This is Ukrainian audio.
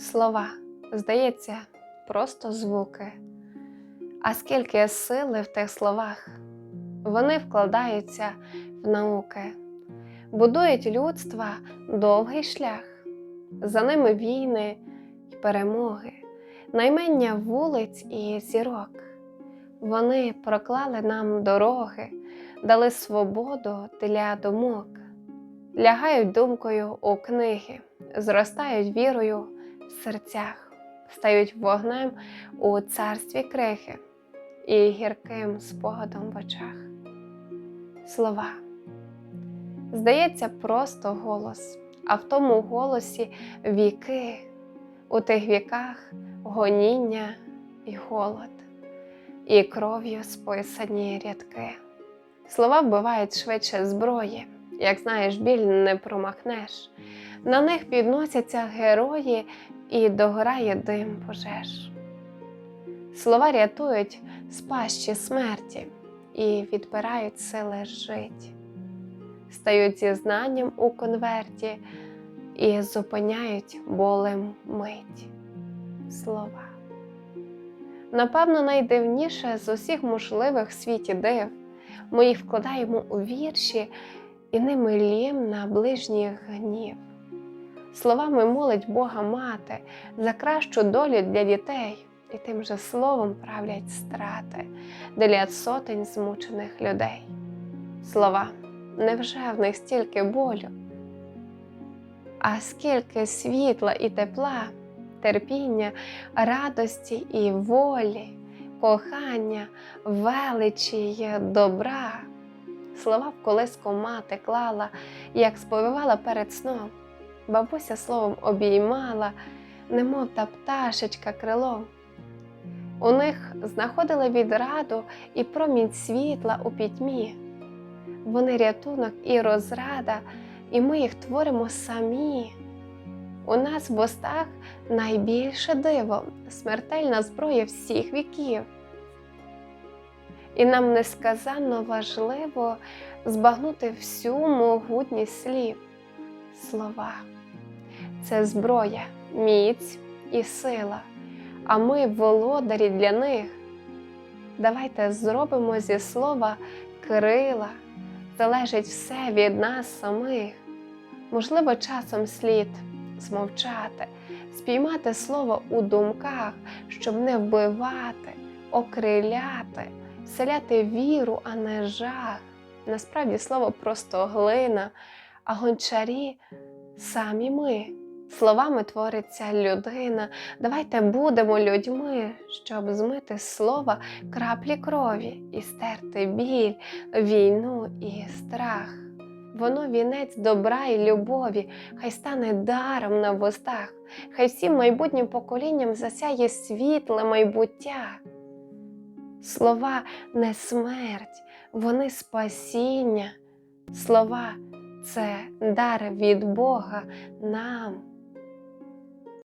Слова, здається, просто звуки. А скільки сили в тих словах, вони вкладаються в науки, будують людства довгий шлях, за ними війни й перемоги, наймення вулиць і зірок. Вони проклали нам дороги, дали свободу для думок, лягають думкою у книги, зростають вірою серцях, стають вогнем у царстві крихи і гірким спогадом в очах. Слова. Здається, просто голос, а в тому голосі віки, у тих віках гоніння і голод, і кров'ю списані рядки. Слова вбивають швидше зброї, як знаєш, біль не промахнеш. На них підносяться герої і догорає дим пожеж. Слова рятують з пащі смерті і відбирають сили жить, стають зізнанням у конверті і зупиняють болем мить. Слова. Напевно, найдивніше з усіх можливих в світі див. Ми їх вкладаємо у вірші і ними лім на ближніх гнів. Словами молить Бога мати за кращу долю для дітей, і тим же словом правлять страти для сотень змучених людей. Слова, невже в них стільки болю? А скільки світла і тепла, терпіння, радості і волі, кохання, величі й добра. Слова в колиску мати клала, як сповивала перед сном. Бабуся словом обіймала, немов та пташечка крилом. У них знаходили відраду і промінь світла у пітьмі. Вони рятунок і розрада, і ми їх творимо самі. У нас в устах найбільше диво, смертельна зброя всіх віків. І нам несказанно важливо збагнути всю могутність слів. Слова це зброя, міць і сила, а ми володарі для них. Давайте зробимо зі слова крила, залежить все від нас самих. Можливо, часом слід змовчати, спіймати слово у думках, щоб не вбивати, окриляти, вселяти віру, а не жах. Насправді слово просто глина, а гончарі самі ми. Словами твориться людина. Давайте будемо людьми, щоб змити слова краплі крові і стерти біль, війну і страх. Воно вінець добра і любові, хай стане даром на вустах, хай всім майбутнім поколінням засяє світле майбуття. Слова не смерть, вони спасіння. Слова це дар від Бога нам.